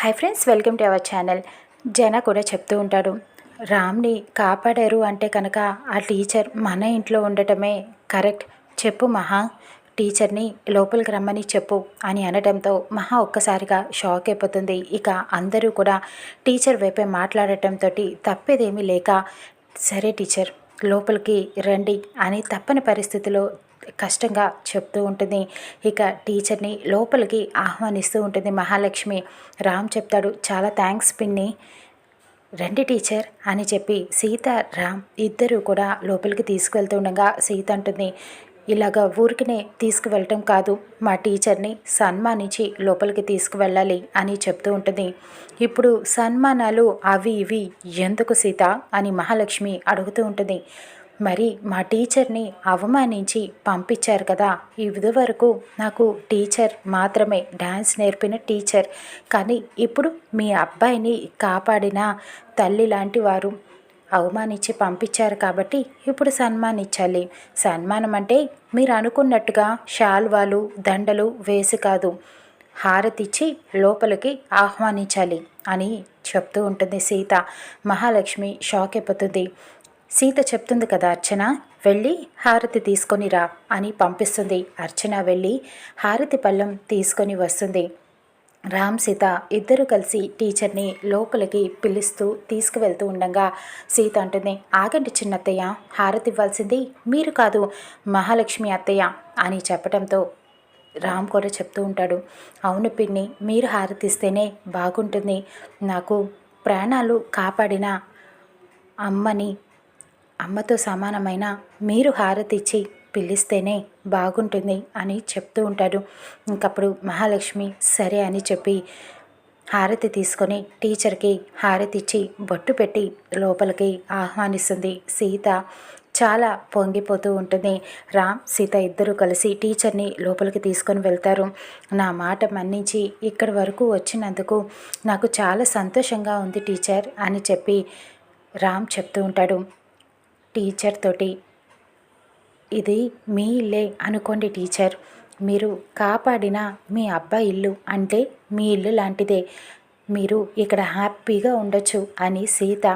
Hi friends welcome to our channel. జన కూడా చెప్తూ ఉంటాడు రామ్ని కాపాడారు అంటే కనుక ఆ టీచర్ మన ఇంట్లో ఉండటమే కరెక్ట్. చెప్పు మహా టీచర్ని లోపలికి రమ్మని చెప్పు అని అనడంతో మహా ఒక్కసారిగా షాక్ అయిపోతుంది. ఇక అందరూ కూడా టీచర్ వైపే మాట్లాడటంతో తప్పేదేమీ లేక సరే టీచర్ లోపలికి రండి అని తప్పని పరిస్థితిలో కష్టంగా చెప్తూ ఉంటుంది. ఇక టీచర్ని లోపలికి ఆహ్వానిస్తూ ఉంటుంది మహాలక్ష్మి. రామ్ చెప్తాడు చాలా థ్యాంక్స్ పిన్ని. రండి టీచర్ అని చెప్పి సీత రామ్ ఇద్దరూ కూడా లోపలికి తీసుకువెళ్తుండగా సీత అంటుంది ఇలాగ ఊరికినే తీసుకువెళ్ళటం కాదు. మా టీచర్ని సన్మానించి లోపలికి తీసుకువెళ్ళాలి అని చెప్తూ ఉంటుంది. ఇప్పుడు సన్మానాలు అవి ఇవి ఎందుకు సీత? అని మహాలక్ష్మి అడుగుతూ ఉంటుంది. మరి మా టీచర్ని అవమానించి పంపించారు కదా. ఇది వరకు నాకు టీచర్ మాత్రమే డ్యాన్స్ నేర్పిన టీచర్. కానీ ఇప్పుడు మీ అబ్బాయిని కాపాడిన తల్లి లాంటి వారు అవమానించి పంపించారు కాబట్టి ఇప్పుడు సన్మానించాలి. సన్మానం అంటే మీరు అనుకున్నట్టుగా షాల్వాలు దండలు వేసి కాదు హారతిచ్చి లోపలికి ఆహ్వానించాలి అని చెప్తూ ఉంటుంది సీత. మహాలక్ష్మి షాక్ అయిపోతుంది. సీత చెప్తుంది కదా అర్చన వెళ్ళి హారతి తీసుకొని రా అని పంపిస్తుంది. అర్చన వెళ్ళి హారతి పళ్ళం తీసుకొని వస్తుంది. రామ్ సీత ఇద్దరు కలిసి టీచర్ని లోపలికి పిలుస్తూ తీసుకువెళ్తూ ఉండగా సీత అంటుంది. ఆగండి చిన్నత్తయ్య హారతి ఇవ్వాల్సింది మీరు కాదు మహాలక్ష్మి అత్తయ్య అని చెప్పడంతో రామ్ కూడా చెప్తూ ఉంటాడు. అవును పిన్ని మీరు హారతిస్తేనే బాగుంటుంది. నాకు ప్రాణాలు కాపాడిన అమ్మని అమ్మతో సమానమైన మీరు హారతిచ్చి పిలిస్తేనే బాగుంటుంది అని చెప్తూ ఉంటాడు. ఇంకప్పుడు మహాలక్ష్మి సరే అని చెప్పి హారతి తీసుకొని టీచర్కి హారతి ఇచ్చి బొట్టు పెట్టి లోపలికి ఆహ్వానిస్తుంది. సీత చాలా పొంగిపోతూ ఉంటుంది. రామ్ సీత ఇద్దరూ కలిసి టీచర్ని లోపలికి తీసుకొని వెళ్తారు. నా మాట మన్నించి ఇక్కడి వరకు వచ్చినందుకు నాకు చాలా సంతోషంగా ఉంది టీచర్ అని చెప్పి రామ్ చెప్తూ ఉంటాడు. టీచర్ తోటి. ఇది మీ ఇల్లే అనుకోండి టీచర్ మీరు కాపాడిన మీ అబ్బాయి ఇల్లు అంటే మీ ఇల్లు లాంటిదే. మీరు ఇక్కడ హ్యాపీగా ఉండొచ్చు అని సీత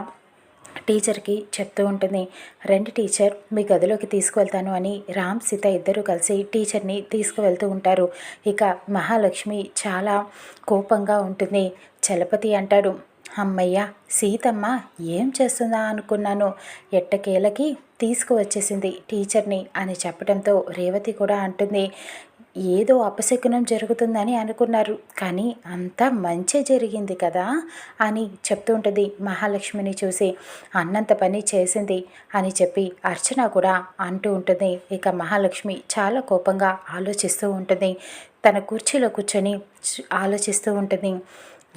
టీచర్కి చెప్తూ ఉంటుంది. రెండు టీచర్ మీ గదిలోకి తీసుకువెళ్తాను అని రామ్ సీత ఇద్దరు కలిసి టీచర్ని తీసుకువెళ్తూ ఉంటారు. ఇక మహాలక్ష్మి చాలా కోపంగా ఉంటుంది. చలపతి అంటాడు. అమ్మయ్య సీతమ్మ ఏం చేస్తుందా అనుకున్నాను. ఎట్టకేలకి తీసుకువచ్చేసింది టీచర్ని అని చెప్పడంతో రేవతి కూడా అంటుంది ఏదో అపశకునం జరుగుతుందని అనుకున్నారు. కానీ అంత మంచి జరిగింది కదా అని చెప్తుంటుంది మహాలక్ష్మిని చూసి. అన్నంత పని చేసింది అని చెప్పి అర్చన కూడా అంటూ ఉంటుంది. ఇక మహాలక్ష్మి చాలా కోపంగా ఆలోచిస్తూ ఉంటుంది. తన కుర్చీలో కూర్చొని ఆలోచిస్తూ ఉంటుంది.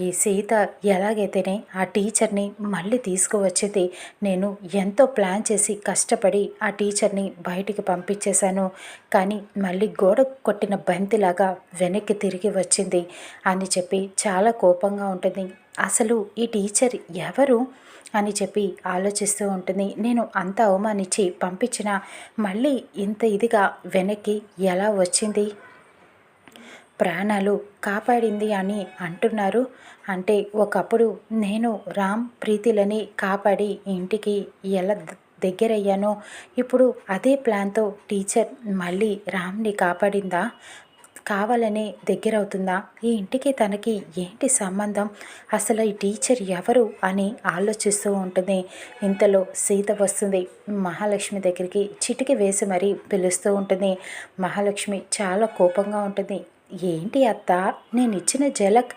ఈ సీత ఎలాగైతేనే ఆ టీచర్ని మళ్ళీ తీసుకువచ్చింది. నేను ఎంతో ప్లాన్ చేసి కష్టపడి ఆ టీచర్ని బయటికి పంపించేశాను. కానీ మళ్ళీ గోడ కొట్టిన బంతిలాగా వెనక్కి తిరిగి వచ్చింది. అని చెప్పి చాలా కోపంగా ఉంటుంది. అసలు ఈ టీచర్ ఎవరు? అని చెప్పి ఆలోచిస్తూ ఉంటుంది. నేను అంత అవమానించి పంపించిన మళ్ళీ ఇంత ఇదిగా వెనక్కి ఎలా వచ్చింది? ప్రాణాలు కాపాడింది అని అంటున్నారు. అంటే ఒకప్పుడు నేను రామ్ ప్రీతిలని కాపాడి ఇంటికి ఎలా దగ్గరయ్యానో ఇప్పుడు అదే ప్లాన్తో టీచర్ మళ్ళీ రామ్ని కాపాడిందా? కావాలనే దగ్గరవుతుందా? ఈ ఇంటికి తనకి ఏంటి సంబంధం? అసలు ఈ టీచర్ ఎవరు అని ఆలోచిస్తూ ఉంటుంది ఇంతలో సీత వస్తుంది. మహాలక్ష్మి దగ్గరికి చిటికి వేసి మరీ పిలుస్తూ ఉంటుంది మహాలక్ష్మి చాలా కోపంగా ఉంటుంది. ఏంటి అత్త? నేను ఇచ్చిన జలక్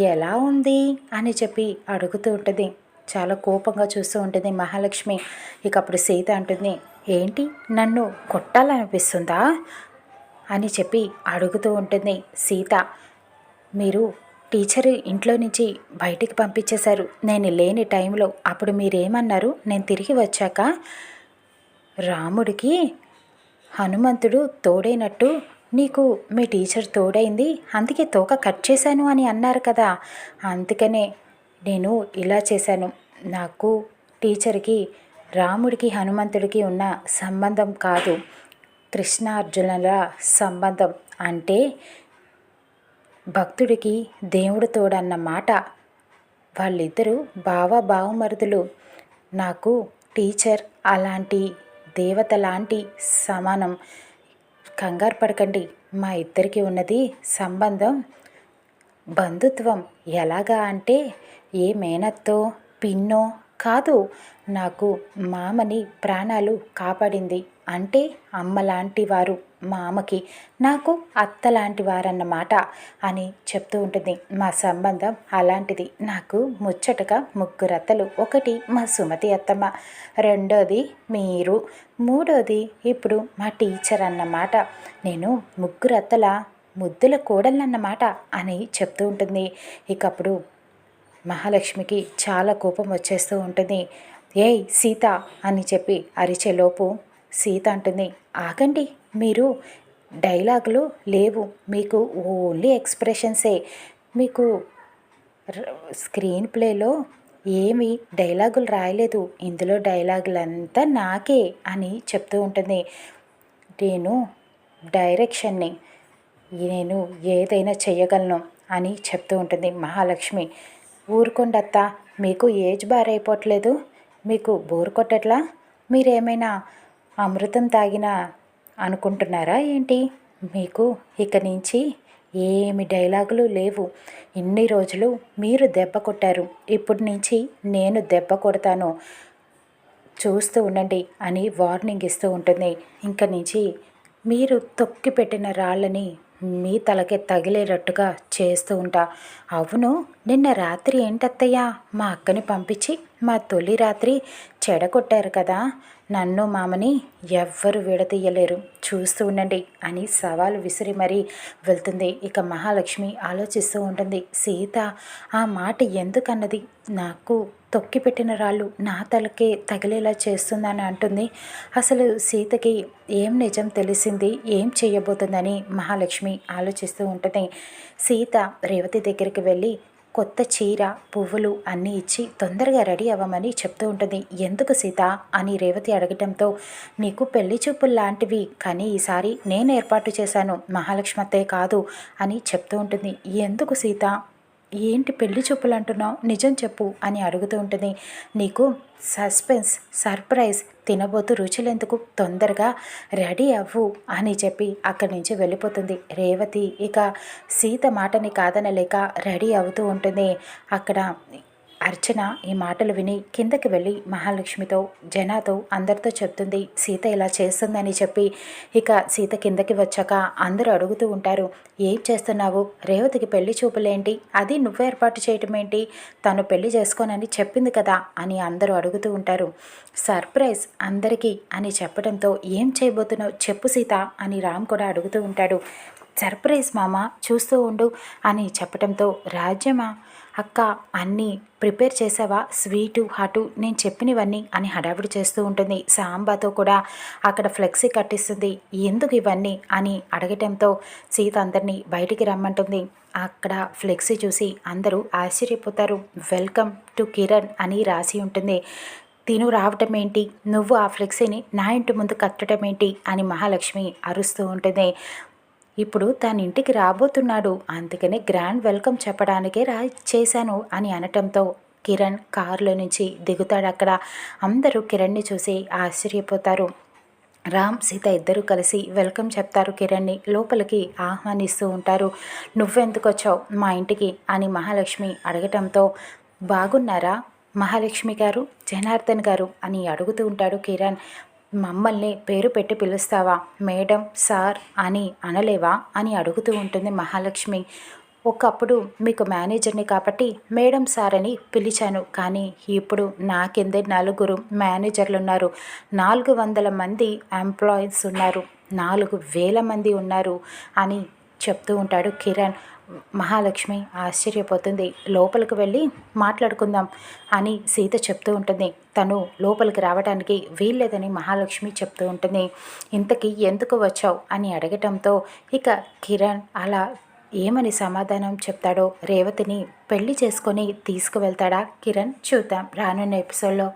ఎలా ఉంది? అని చెప్పి అడుగుతూ ఉంటుంది. చాలా కోపంగా చూస్తూ ఉంటుంది మహాలక్ష్మి. ఇక అప్పుడు సీత అంటుంది ఏంటి? నన్ను కొట్టాలనిపిస్తుందా? అని చెప్పి అడుగుతూ ఉంటుంది సీత. మీరు టీచర్ ఇంట్లో నుంచి బయటికి పంపించేశారు. నేను లేని టైంలో అప్పుడు మీరేమన్నారు? నేను తిరిగి వచ్చాక? రాముడికి హనుమంతుడు తోడైనట్టు నీకు మీ టీచర్ తోడైంది అందుకే తోక కట్ చేశాను అని అన్నారు కదా. అందుకనే నేను ఇలా చేశాను. నాకు టీచర్కి రాముడికి హనుమంతుడికి ఉన్న సంబంధం కాదు. కృష్ణార్జునుల సంబంధం అంటే భక్తుడికి దేవుడు తోడన్న మాట. వాళ్ళిద్దరూ బావ బావమరుదులు. నాకు టీచర్ అలాంటి దేవత లాంటి సమానం. కంగారు పడకండి. మా ఇద్దరికి ఉన్నది సంబంధం బంధుత్వం ఎలాగా అంటే ఏ మేనత్తో పిన్నో కాదు నాకు మామని ప్రాణాలు కాపాడింది. అంటే అమ్మలాంటి వారు. మామకి నాకు అత్త లాంటి వారన్నమాట అని చెప్తూ ఉంటుంది. మా సంబంధం అలాంటిది. నాకు ముచ్చటగా ముగ్గురు అత్తలు ఒకటి మా సుమతి అత్తమ్మ రెండోది మీరు మూడోది ఇప్పుడు మా టీచర్ అన్నమాట. నేను ముగ్గురు అత్తల ముద్దుల కోడలన్నమాట అని చెప్తూ ఉంటుంది. ఇకప్పుడు మహాలక్ష్మికి చాలా కోపం వచ్చేస్తూ ఉంటుంది. ఏయ్ సీత అని చెప్పి అరిచేలోపు సీత అంటుంది. ఆగండి మీరు డైలాగులు లేవు. మీకు ఓన్లీ ఎక్స్ప్రెషన్సే. మీకు స్క్రీన్ ప్లేలో ఏమి డైలాగులు రాయలేదు. ఇందులో డైలాగులంతా నాకే అని చెప్తూ ఉంటుంది. నేను డైరెక్షన్ని నేను ఏదైనా చేయగలను అని చెప్తూ ఉంటుంది మహాలక్ష్మి. ఊరుకోండత్త మీకు ఏజ్ బార్ అయిపోవట్లేదు మీకు బోర్ కొట్టట్లా? మీరేమైనా అమృతం తాగినా అనుకుంటున్నారా ఏంటి? మీకు ఇక నుంచి ఏమి డైలాగులు లేవు. ఇన్ని రోజులు మీరు దెబ్బ కొట్టారు. ఇప్పటి నుంచి నేను దెబ్బ కొడతాను. చూస్తూ ఉండండి అని వార్నింగ్ ఇస్తూ ఉంటుంది. ఇంక నుంచి మీరు తొక్కి పెట్టిన రాళ్ళని మీ తలకి తగిలేటట్టుగా చేస్తూ ఉంటా. అవును నిన్న రాత్రి ఏంటత్తయ్యా? మా అక్కని పంపించి మా తొలి రాత్రి చెడగొట్టారు కదా. నన్ను మామని ఎవ్వరు విడతీయలేరు చూస్తూ ఉండండి అని సవాలు విసిరి మరీ వెళ్తుంది. ఇక మహాలక్ష్మి ఆలోచిస్తూ ఉంటుంది సీత ఆ మాట ఎందుకన్నది? నాకు తొక్కిపెట్టిన రాళ్ళు నా తలకే తగిలేలా చేస్తుందని అంటుంది. అసలు సీతకి ఏం నిజం తెలిసింది ఏం చేయబోతుందని మహాలక్ష్మి ఆలోచిస్తూ ఉంటుంది సీత రేవతి దగ్గరికి వెళ్ళి కొత్త చీర పువ్వులు అన్నీ ఇచ్చి తొందరగా రెడీ అవ్వమని చెప్తూ ఉంటుంది. ఎందుకు సీత? అని రేవతి అడగటంతో నీకు పెళ్ళి చూపులు లాంటివి కానీ ఈసారి నేను ఏర్పాటు చేశాను. మహాలక్ష్మతే కాదు అని చెప్తూ ఉంటుంది. ఎందుకు సీత? ఏంటి పెళ్ళి చూపులు అంటున్నావు నిజం చెప్పు అని అడుగుతూ ఉంటుంది. నీకు సస్పెన్స్ సర్ప్రైజ్ తినబోతు రుచులెందుకు? తొందరగా రెడీ అవ్వు అని చెప్పి అక్కడి నుంచి వెళ్ళిపోతుంది. రేవతి ఇక సీత మాటని కాదనలేక రెడీ అవుతూ ఉంటుంది. అక్కడ అర్చన ఈ మాటలు విని కిందకి వెళ్ళి మహాలక్ష్మితో జనాతో అందరితో చెప్తుంది సీత ఇలా చేస్తుందని చెప్పి ఇక సీత కిందకి వచ్చాక అందరూ అడుగుతూ ఉంటారు ఏం చేస్తున్నావు? రేవతికి పెళ్ళి చూపులేంటి? అది నువ్వు ఏర్పాటు చేయటం ఏంటి తను పెళ్ళి చేసుకోనని చెప్పింది కదా అని అందరూ అడుగుతూ ఉంటారు. సర్ప్రైజ్ అందరికీ అని చెప్పడంతో ఏం చేయబోతున్నావు? చెప్పు సీత అని రామ్ కూడా అడుగుతూ ఉంటాడు. సర్ప్రైజ్ మామ చూస్తూ ఉండు అని చెప్పడంతో రాజ్యమా? అక్క అన్నీ ప్రిపేర్ చేసావా? స్వీటు హటు నేను చెప్పినవన్నీ అని హడావిడి చేస్తూ ఉంటుంది. సాంబాతో కూడా అక్కడ ఫ్లెక్సీ కట్టిస్తుంది. ఎందుకు ఇవన్నీ అని అడగటంతో సీత అందరినీ బయటికి రమ్మంటుంది. అక్కడ ఫ్లెక్సీ చూసి అందరూ ఆశ్చర్యపోతారు. వెల్కమ్ టు కిరణ్ అని రాసి ఉంటుంది. తిను రావటం ఏంటి? నువ్వు ఆ ఫ్లెక్సీని నా ఇంటి ముందు కట్టడం ఏంటి? అని మహాలక్ష్మి అరుస్తూ ఉంటుంది. ఇప్పుడు తన ఇంటికి రాబోతున్నాడు. అందుకనే గ్రాండ్ వెల్కమ్ చెప్పడానికే రా చేశాను అని అనటంతో కిరణ్ కారులో నుంచి దిగుతాడు అక్కడ. అందరూ కిరణ్ని చూసి ఆశ్చర్యపోతారు. రామ్ సీత ఇద్దరూ కలిసి వెల్కమ్ చెప్తారు కిరణ్ని. లోపలికి ఆహ్వానిస్తూ ఉంటారు. నువ్వెందుకు వచ్చావు? మా ఇంటికి అని మహాలక్ష్మి అడగటంతో బాగున్నారా మహాలక్ష్మి గారు? జనార్దన్ గారు? అని అడుగుతూ ఉంటాడు కిరణ్. మమ్మల్ని పేరు పెట్టి పిలుస్తావా? మేడం సార్ అని అనలేవా? అని అడుగుతూ ఉంటుంది మహాలక్ష్మి. ఒకప్పుడు మీకు మేనేజర్ని కాబట్టి మేడం సార్ అని పిలిచాను. కానీ ఇప్పుడు నా కిందే నలుగురు మేనేజర్లు ఉన్నారు నాలుగు వందల మంది ఎంప్లాయీస్ ఉన్నారు. నాలుగు వేల మంది ఉన్నారు అని చెప్తూ ఉంటాడు కిరణ్. మహాలక్ష్మి ఆశ్చర్యపోతుంది. లోపలికి వెళ్ళి మాట్లాడుకుందాం అని సీత చెప్తూ ఉంటుంది. తను లోపలికి రావడానికి వీల్లేదని మహాలక్ష్మి చెప్తూ ఉంటుంది. ఇంతకీ ఎందుకు వచ్చావు? అని అడగటంతో ఇక కిరణ్ అలా ఏమని సమాధానం చెప్తాడో రేవతిని పెళ్ళి చేసుకొని తీసుకువెళ్తాడా? కిరణ్ చూద్దాం. రానున్న ఎపిసోడ్లో